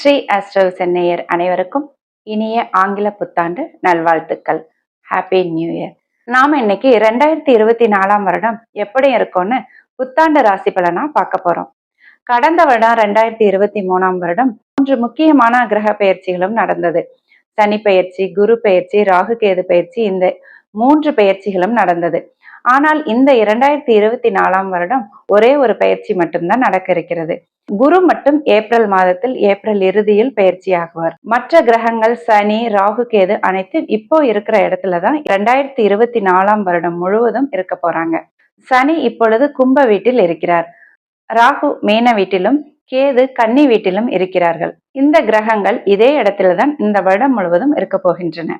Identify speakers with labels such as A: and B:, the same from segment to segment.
A: Sri astro சென்னையர் அனைவருக்கும் இனிய ஆங்கில புத்தாண்டு நல்வாழ்த்துக்கள். ஹாப்பி நியூ இயர் நாம இன்னைக்கு ரெண்டாயிரத்தி இருபத்தி நாலாம் வருடம் எப்படி இருக்கும்னு புத்தாண்டு ராசி பலனா பார்க்க போறோம். கடந்த வருடம் ரெண்டாயிரத்தி இருபத்தி மூணாம் வருடம் மூன்று முக்கியமான கிரக பயிற்சிகளும் நடந்தது. சனி பயிற்சி குரு பயிற்சி ராகு கேது பயிற்சி இந்த மூன்று பயிற்சிகளும் நடந்தது. ஆனால் இந்த இரண்டாயிரத்தி இருபத்தி நாலாம் வருடம் ஒரே ஒரு பயிற்சி மட்டும்தான் நடக்க இருக்கிறது. குரு மட்டும் ஏப்ரல் மாதத்தில் ஏப்ரல் இறுதியில் பயிற்சியாகுவார் மற்ற கிரகங்கள் சனி ராகு கேது அனைத்தும் இப்போ இருக்கிற இடத்துல தான் இரண்டாயிரத்தி இருபத்தி நாலாம் வருடம் முழுவதும் இருக்க போறாங்க. சனி இப்பொழுது கும்ப வீட்டில் இருக்கிறார். ராகு மீன வீட்டிலும் கேது கன்னி வீட்டிலும் இருக்கிறார்கள். இந்த கிரகங்கள் இதே இடத்துல தான் இந்த வருடம் முழுவதும் இருக்க போகின்றன.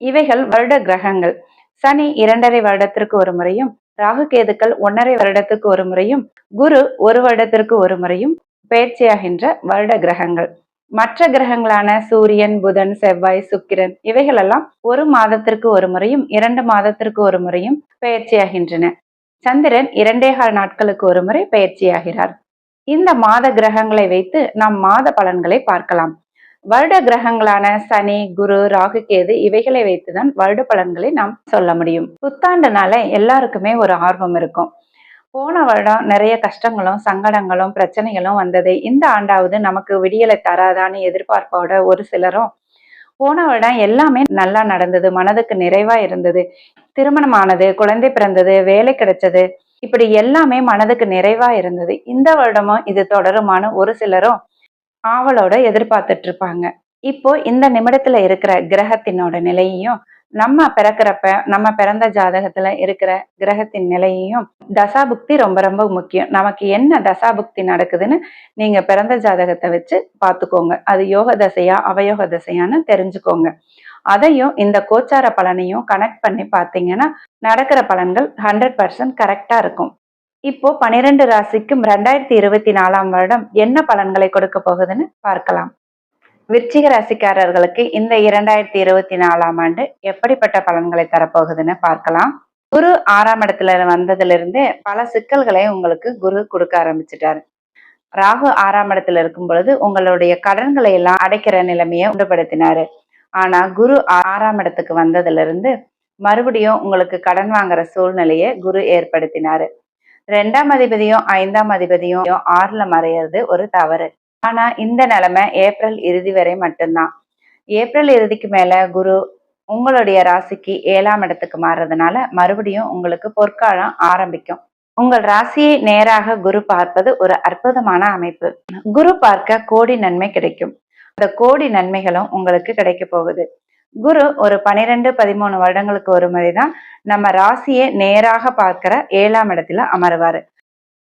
A: இவைகள் வருட கிரகங்கள். சனி இரண்டரை வருடத்திற்கு ஒரு முறையும் ராகு கேதுக்கள் ஒன்னரை வருடத்துக்கு ஒரு முறையும் குரு ஒரு வருடத்திற்கு ஒரு முறையும் பயிற்சியாகின்ற வருட கிரகங்கள். மற்ற கிரகங்களான சூரியன் புதன் செவ்வாய் சுக்கிரன் இவைகளெல்லாம் ஒரு மாதத்திற்கு ஒரு முறையும் இரண்டு மாதத்திற்கு ஒரு முறையும் பயிற்சியாகின்றன. சந்திரன் இரண்டே கால் நாட்களுக்கு ஒரு முறை பயிற்சியாகிறார். இந்த மாத கிரகங்களை வைத்து நாம் மாத பலன்களை பார்க்கலாம். வருட கிரகங்களான சனி குரு ராகு கேது இவைகளை வைத்துதான் வருட பலன்களை நாம் சொல்ல முடியும். புத்தாண்டுனால எல்லாருக்குமே ஒரு ஆர்வம் இருக்கும். போன வருடம் நிறைய கஷ்டங்களும் சங்கடங்களும் பிரச்சனைகளும் வந்தது. இந்த ஆண்டாவது நமக்கு விடியலை தராதான்னு எதிர்பார்ப்போட ஒரு சிலரும் போன வருடம் எல்லாமே நல்லா நடந்தது மனதுக்கு நிறைவா இருந்தது. திருமணமானது குழந்தை பிறந்தது வேலை கிடைச்சது. இப்படி எல்லாமே மனதுக்கு நிறைவா இருந்தது. இந்த வருடமும் இது தொடருமான ஒரு சிலரும் ஆவலோட எதிர்பார்த்துட்டு இருப்பாங்க இப்போ இந்த நிமிடத்துல இருக்கிற கிரகத்தினோட நிலையையும் நம்ம பிறக்கிறப்ப நம்ம பிறந்த ஜாதகத்துல இருக்கிற கிரகத்தின் நிலையையும் தசாபுக்தி ரொம்ப ரொம்ப முக்கியம். நமக்கு என்ன தசாபுக்தி நடக்குதுன்னு நீங்க பிறந்த ஜாதகத்தை வச்சு பார்த்துக்கோங்க. அது யோக தசையா அவயோக தசையான்னு தெரிஞ்சுக்கோங்க. அதையும் இந்த கோச்சார பலனையும் கனெக்ட் பண்ணி பார்த்தீங்கன்னா நடக்கிற பலன்கள் ஹண்ட்ரட் பர்சன்ட் கரெக்டா இருக்கும். இப்போ பனிரெண்டு ராசிக்கும் ரெண்டாயிரத்தி இருபத்தி நாலாம் வருடம் என்ன பலன்களை கொடுக்க போகுதுன்னு பார்க்கலாம். விருச்சிக ராசிக்காரர்களுக்கு இந்த இரண்டாயிரத்தி இருபத்தி நாலாம் ஆண்டு எப்படிப்பட்ட பலன்களை தரப்போகுதுன்னு பார்க்கலாம். குரு ஆறாம் இடத்துல வந்ததிலிருந்து பல சிக்கல்களை உங்களுக்கு குரு கொடுக்க ஆரம்பிச்சிட்டாரு. ராகு ஆறாம் இடத்துல இருக்கும் பொழுது உங்களுடைய கடன்களை எல்லாம் அடைக்கிற நிலைமையை உண்டுபடுத்தினாரு. ஆனா குரு ஆறாம் இடத்துக்கு வந்ததுல இருந்து மறுபடியும் உங்களுக்கு கடன் வாங்குற சூழ்நிலையை குரு ஏற்படுத்தினாரு. ரெண்டாம் அதிபதியும் ஐந்தாம் அதிபதியும் ஆறுல மறையிறது ஒரு தவறு. ஆனா இந்த நிலைமை ஏப்ரல் இறுதி வரை மட்டும்தான். ஏப்ரல் இறுதிக்கு மேல குரு உங்களுடைய ராசிக்கு ஏழாம் இடத்துக்கு மாறுறதுனால மறுபடியும் உங்களுக்கு பொற்காலம் ஆரம்பிக்கும். உங்கள் ராசியை நேராக குரு பார்ப்பது ஒரு அற்புதமான அமைப்பு. குரு பார்க்க கோடி நன்மை கிடைக்கும். அந்த கோடி நன்மைகளும் உங்களுக்கு கிடைக்க போகுது. குரு ஒரு பனிரெண்டு பதிமூணு வருடங்களுக்கு ஒரு முறைதான் நம்ம ராசியை நேராக பார்க்கிற ஏழாம் இடத்துல அமருவாரு.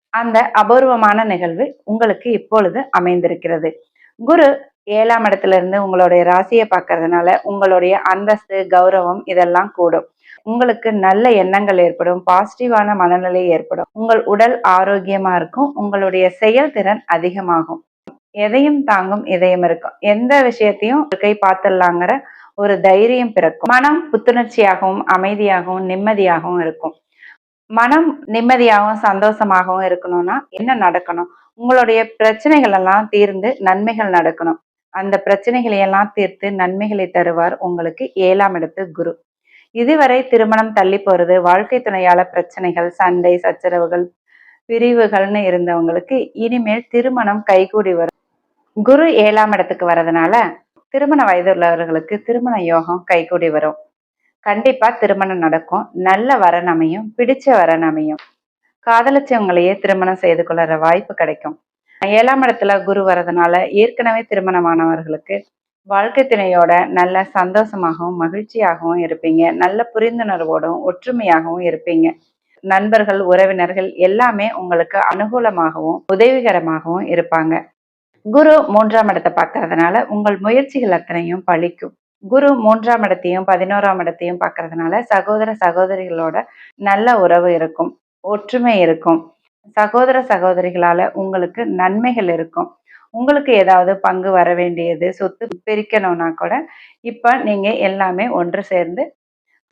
A: அந்த அபூர்வமான நிகழ்வு உங்களுக்கு இப்பொழுது அமைந்திருக்கிறது. குரு ஏழாம் இடத்துல இருந்து உங்களுடைய ராசியை பார்க்கறதுனால உங்களுடைய அந்தஸ்து கௌரவம் இதெல்லாம் கூடும். உங்களுக்கு நல்ல எண்ணங்கள் ஏற்படும் பாசிட்டிவான மனநிலை ஏற்படும். உங்கள் உடல் ஆரோக்கியமா இருக்கும் உங்களுடைய செயல்திறன் அதிகமாகும். எதையும் தாங்கும் இதயம் இருக்கும். எந்த விஷயத்தையும் கை பார்த்துடலாங்கிற ஒரு தைரியம் பிறக்கும். மனம் புத்துணர்ச்சியாகவும் அமைதியாகவும் நிம்மதியாகவும் இருக்கும். மனம் நிம்மதியாகவும் சந்தோஷமாகவும் இருக்கணும்னா என்ன நடக்கணும்? உங்களுடைய பிரச்சனைகள் எல்லாம் தீர்ந்து நன்மைகள் நடக்கணும். அந்த பிரச்சனைகளை எல்லாம் தீர்த்து நன்மைகளை தருவார் உங்களுக்கு ஏழாம் இடத்து குரு. இதுவரை திருமணம் தள்ளி போறது வாழ்க்கை துணையால பிரச்சனைகள் சண்டை சச்சரவுகள் பிரிவுகள்னு இருந்தவங்களுக்கு இனிமேல் திருமணம் கைகூடி வரும். குரு ஏழாம் இடத்துக்கு வர்றதுனால திருமண வயது உள்ளவர்களுக்கு திருமண யோகம் கைகூடி வரும். கண்டிப்பா திருமணம் நடக்கும். நல்ல வரன் அமையும். பிடிச்ச வரன் அமையும். காதலிச்சவங்களையே திருமணம் செய்து கொள்ளற வாய்ப்பு கிடைக்கும். ஏழாம் இடத்துல குரு வரதுனால ஏற்கனவே திருமணமானவர்களுக்கு வாழ்க்கை துணையோட நல்ல சந்தோஷமாகவும் மகிழ்ச்சியாகவும் இருப்பீங்க. நல்ல புரிந்துணர்வோடும் ஒற்றுமையாகவும் இருப்பீங்க. நண்பர்கள் உறவினர்கள் எல்லாமே உங்களுக்கு அனுகூலமாகவும் உதவிகரமாகவும் இருப்பாங்க. குரு மூன்றாம் இடத்தை பார்க்கறதுனால உங்கள் முயற்சிகள் அத்தனையும் பழிக்கும். குரு மூன்றாம் இடத்தையும் பதினோராம் இடத்தையும் பார்க்கறதுனால சகோதர சகோதரிகளோட நல்ல உறவு இருக்கும் ஒற்றுமை இருக்கும். சகோதர சகோதரிகளால உங்களுக்கு நன்மைகள் இருக்கும். உங்களுக்கு ஏதாவது பங்கு வர வேண்டியது சொத்து பிரிக்கணும்னா கூட இப்ப நீங்க எல்லாமே ஒன்று சேர்ந்து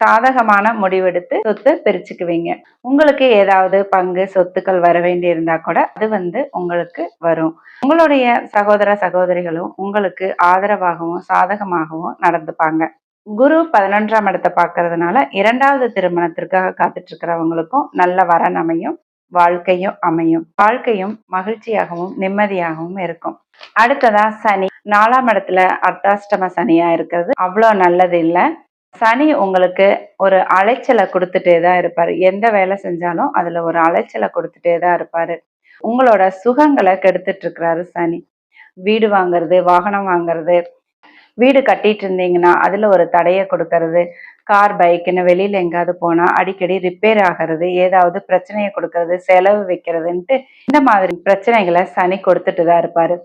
A: சாதகமான முடிவெடுத்து சொத்து பிரிச்சுக்குவீங்க. உங்களுக்கு ஏதாவது பங்கு சொத்துக்கள் வர வேண்டி இருந்தா கூட அது வந்து உங்களுக்கு வரும். உங்களுடைய சகோதர சகோதரிகளும் உங்களுக்கு ஆதரவாகவும் சாதகமாகவும் நடந்துப்பாங்க. குரு பதினொன்றாம் இடத்தை பார்க்கறதுனால இரண்டாவது திருமணத்திற்காக காத்துட்டு இருக்கிறவங்களுக்கும் நல்ல வரன் அமையும் வாழ்க்கையும் அமையும். வாழ்க்கையும் மகிழ்ச்சியாகவும் நிம்மதியாகவும் இருக்கும். அடுத்ததா சனி. நாலாம் இடத்துல அர்த்தாஷ்டம சனியா இருக்கிறது. அவ்வளோ நல்லது இல்லை சனி உங்களுக்கு ஒரு அலைச்சலை கொடுத்துட்டே தான் இருப்பார். எந்த வேலை செஞ்சாலும் அதுல ஒரு அலைச்சலை கொடுத்துட்டே தான் இருப்பார். உங்களோட சுகங்களை கெடுத்துட்டு இருக்கிறாரு சனி. வீடு வாங்குறது வாகனம் வாங்குறது வீடு கட்டிட்டு இருந்தீங்கன்னா அதுல ஒரு தடையை கொடுக்கறது கார் பைக்குன்னு வெளியில எங்காவது போனா அடிக்கடி ரிப்பேர் ஆகிறது ஏதாவது பிரச்சனையை கொடுக்கறது செலவு வைக்கிறதுன்ட்டு இந்த மாதிரி பிரச்சனைகளை சனி கொடுத்துட்டு தான் இருப்பாரு.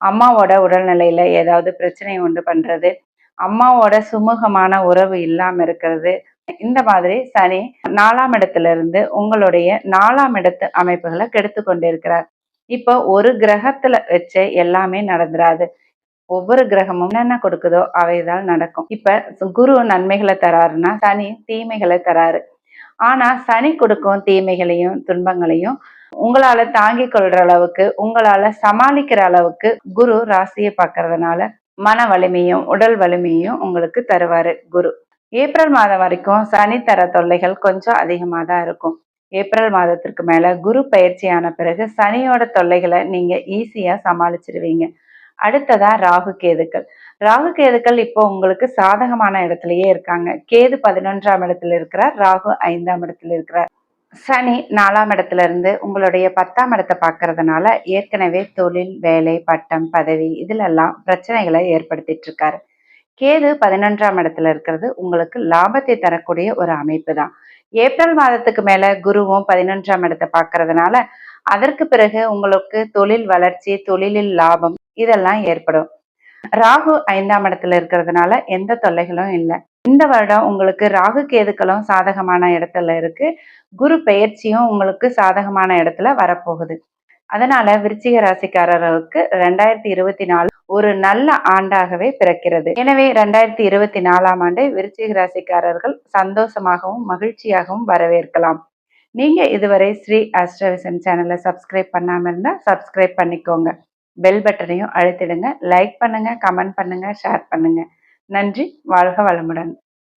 A: அம்மாவோட உடல்நிலையில ஏதாவது பிரச்சனை உண்டு பண்றது அம்மாவோட சுமூகமான உறவு இல்லாம இருக்கிறது. இந்த மாதிரி சனி நாலாம் இடத்துல இருந்து உங்களுடைய நாலாம் இடத்து அமைப்புகளை கெடுத்து கொண்டிருக்கிறார். இப்போ ஒரு கிரகத்துல வச்சு எல்லாமே நடந்துராது. ஒவ்வொரு கிரகமும் என்னென்ன கொடுக்குதோ அவைதான் நடக்கும். இப்ப குரு நன்மைகளை தராருன்னா சனி தீமைகளை தராரு. ஆனா சனி கொடுக்கும் தீமைகளையும் துன்பங்களையும் உங்களால தாங்கிக் கொள்ற அளவுக்கு உங்களால சமாளிக்கிற அளவுக்கு குரு ராசியை பார்க்கறதுனால மன வலிமையும் உடல் வலிமையும் உங்களுக்கு தருவாரு குரு. ஏப்ரல் மாதம் வரைக்கும் சனி தர தொல்லைகள் கொஞ்சம் அதிகமாக தான் இருக்கும். ஏப்ரல் மாதத்திற்கு மேல குரு பயிற்சியான பிறகு சனியோட தொல்லைகளை நீங்க ஈஸியா சமாளிச்சிருவீங்க. அடுத்ததா ராகு கேதுக்கள். ராகு கேதுக்கள் இப்போ உங்களுக்கு சாதகமான இடத்துலயே இருக்காங்க. கேது பதினொன்றாம் இடத்துல இருக்கிறார் ராகு ஐந்தாம் இடத்துல இருக்கிறார். சனி நாலாம் இடத்துல இருந்து உங்களுடைய பத்தாம் இடத்தை பார்க்கறதுனால ஏற்கனவே தொழில் வேலை பட்டம் பதவி இதுலெல்லாம் பிரச்சனைகளை ஏற்படுத்திட்டு இருக்காரு கேது பதினொன்றாம் இடத்துல இருக்கிறது உங்களுக்கு லாபத்தை தரக்கூடிய ஒரு அமைப்பு தான். ஏப்ரல் மாதத்துக்கு மேல குருவும் பதினொன்றாம் இடத்தை பார்க்கறதுனால அதற்கு பிறகு உங்களுக்கு தொழில் வளர்ச்சி தொழிலில் லாபம் இதெல்லாம் ஏற்படும். ராகு ஐந்தாம் இடத்துல இருக்கிறதுனால எந்த தொல்லைகளும் இல்லை. இந்த வருடம் உங்களுக்கு ராகு கேதுக்களும் சாதகமான இடத்துல இருக்கு. குரு பெயர்ச்சியும் உங்களுக்கு சாதகமான இடத்துல வரப்போகுது. அதனால விருச்சிக ராசிக்காரர்களுக்கு ரெண்டாயிரத்தி இருபத்தி நாலு ஒரு நல்ல ஆண்டாகவே பிறக்கிறது. எனவே ரெண்டாயிரத்தி இருபத்தி நாலாம் ஆண்டை விருச்சிக ராசிக்காரர்கள் சந்தோஷமாகவும் மகிழ்ச்சியாகவும் வரவேற்கலாம். நீங்க இதுவரை ஸ்ரீ ஆஸ்ட்ரவிசன் சேனலை சப்ஸ்கிரைப் பண்ணாம இருந்தா சப்ஸ்கிரைப் பண்ணிக்கோங்க. பெல் பட்டனையும் அழுத்திடுங்க. லைக் பண்ணுங்க கமெண்ட் பண்ணுங்க ஷேர் பண்ணுங்க. நன்றி வாழ்க வளமுடன்.